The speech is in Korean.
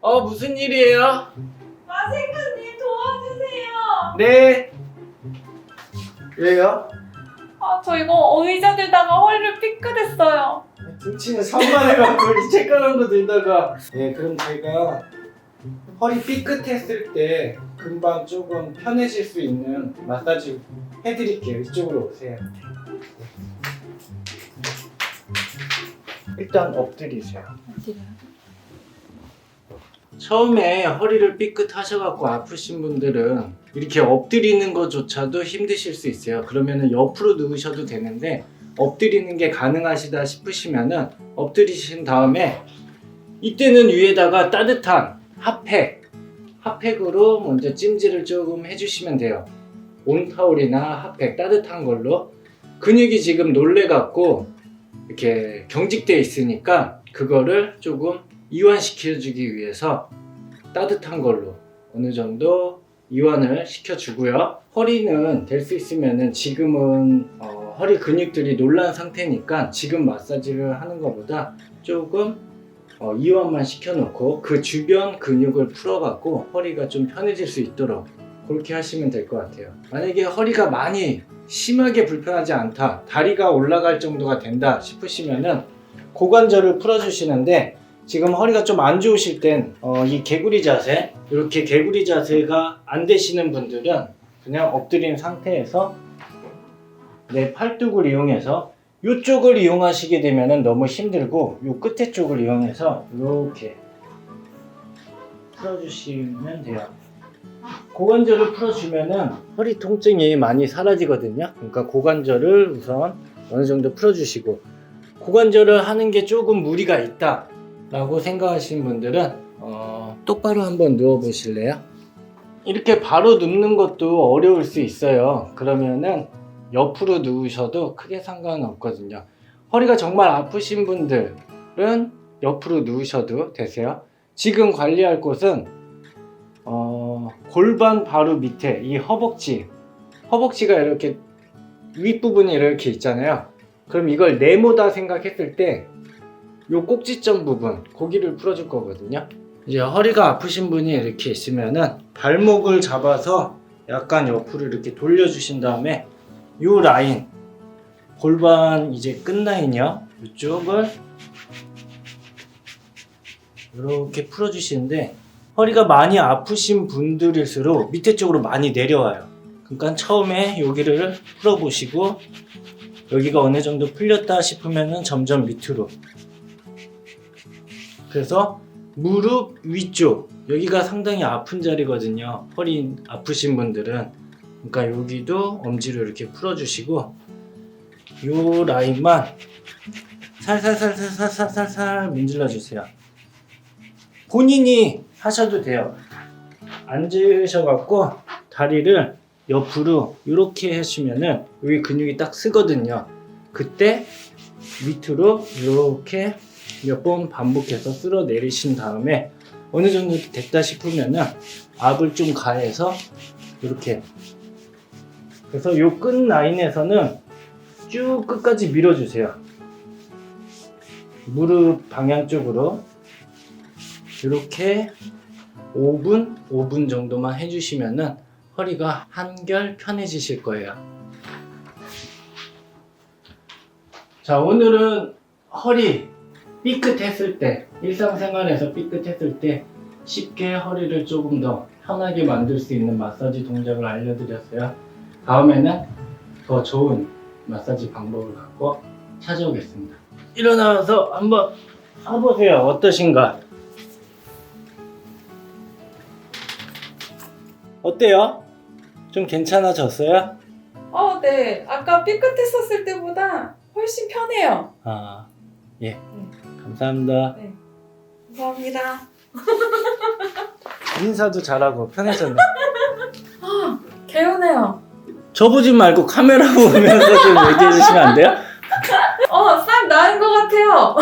어, 무슨 일이에요? 마생크님 도와주세요. 네. 왜요? 아, 저 이거 의자 들다가 허리를 삐끗했어요. 등치는 산만해갖고 이 책가는 거 들다가. 네, 그럼 제가 허리 삐끗했을 때 금방 조금 편해질 수 있는 마사지 해드릴게요. 이쪽으로 오세요. 일단 엎드리세요. 처음에 허리를 삐끗하셔갖고 아프신 분들은 이렇게 엎드리는 것조차도 힘드실 수 있어요. 그러면은 옆으로 누우셔도 되는데 엎드리는 게 가능하시다 싶으시면은 엎드리신 다음에 이때는 위에다가 따뜻한 핫팩, 핫팩으로 먼저 찜질을 조금 해주시면 돼요. 온타올이나 핫팩 따뜻한 걸로 근육이 지금 놀래갖고 이렇게 경직돼 있으니까 그거를 조금 이완시켜주기 위해서 따뜻한 걸로 어느 정도 이완을 시켜주고요. 허리는 될 수 있으면은 지금은 어, 허리 근육들이 놀란 상태니까 지금 마사지를 하는 것보다 조금 어, 이완만 시켜놓고 그 주변 근육을 풀어갖고 허리가 좀 편해질 수 있도록 그렇게 하시면 될 것 같아요. 만약에 허리가 많이 심하게 불편하지 않다, 다리가 올라갈 정도가 된다 싶으시면은 고관절을 풀어주시는데 지금 허리가 좀 안 좋으실 땐이 개구리 자세 이렇게 개구리 자세가 안 되시는 분들은 그냥 엎드린 상태에서 내 팔뚝을 이용해서 이쪽을 이용하시게 되면 너무 힘들고 이 끝에 쪽을 이용해서 이렇게 풀어주시면 돼요. 고관절을 풀어주면은 허리 통증이 많이 사라지거든요. 그러니까 고관절을 우선 어느 정도 풀어주시고 고관절을 하는 게 조금 무리가 있다 라고 생각하시는 분들은 어, 똑바로 한번 누워 보실래요? 이렇게 바로 눕는 것도 어려울 수 있어요. 그러면은 옆으로 누우셔도 크게 상관은 없거든요. 허리가 정말 아프신 분들은 옆으로 누우셔도 되세요. 지금 관리할 곳은 어, 골반 바로 밑에 이 허벅지, 허벅지가 이렇게 윗부분이 이렇게 있잖아요. 그럼 이걸 네모다 생각했을 때 요 꼭지점 부분, 고기를 풀어줄 거거든요. 이제 허리가 아프신 분이 이렇게 있으면은 발목을 잡아서 약간 옆으로 이렇게 돌려주신 다음에 요 라인, 골반 이제 끝 라인이요. 이쪽을 이렇게 풀어주시는데 허리가 많이 아프신 분들일수록 밑에 쪽으로 많이 내려와요. 그러니까 처음에 여기를 풀어보시고 여기가 어느 정도 풀렸다 싶으면은 점점 밑으로. 그래서 무릎 위쪽 여기가 상당히 아픈 자리거든요. 허리 아프신 분들은 그러니까 여기도 엄지로 이렇게 풀어주시고 요 라인만 살살살살살살살 문질러 주세요. 본인이 하셔도 돼요. 앉으셔갖고 다리를 옆으로 이렇게 해주면은 여기 근육이 딱 쓰거든요. 그때 밑으로 이렇게 몇 번 반복해서 쓸어 내리신 다음에 어느 정도 됐다 싶으면은 압을 좀 가해서 이렇게 그래서 요 끝 라인에서는 쭉 끝까지 밀어주세요. 무릎 방향 쪽으로 이렇게 5분, 5분 정도만 해주시면은 허리가 한결 편해지실 거예요. 자, 오늘은 허리 삐끗했을 때, 일상생활에서 삐끗했을 때 쉽게 허리를 조금 더 편하게 만들 수 있는 마사지 동작을 알려드렸어요. 다음에는 더 좋은 마사지 방법을 갖고 찾아오겠습니다. 일어나서 한번 해보세요. 어떠신가? 어때요? 좀 괜찮아졌어요? 어, 네. 아까 삐끗했었을 때보다 훨씬 편해요. 아, 예. 감사합니다. 네. 감사합니다. 인사도 잘하고 편해졌네. 개운해요. 저 보지 말고 카메라 보면서 좀 얘기해 주시면 안 돼요? 어, 싹 나은 것 같아요.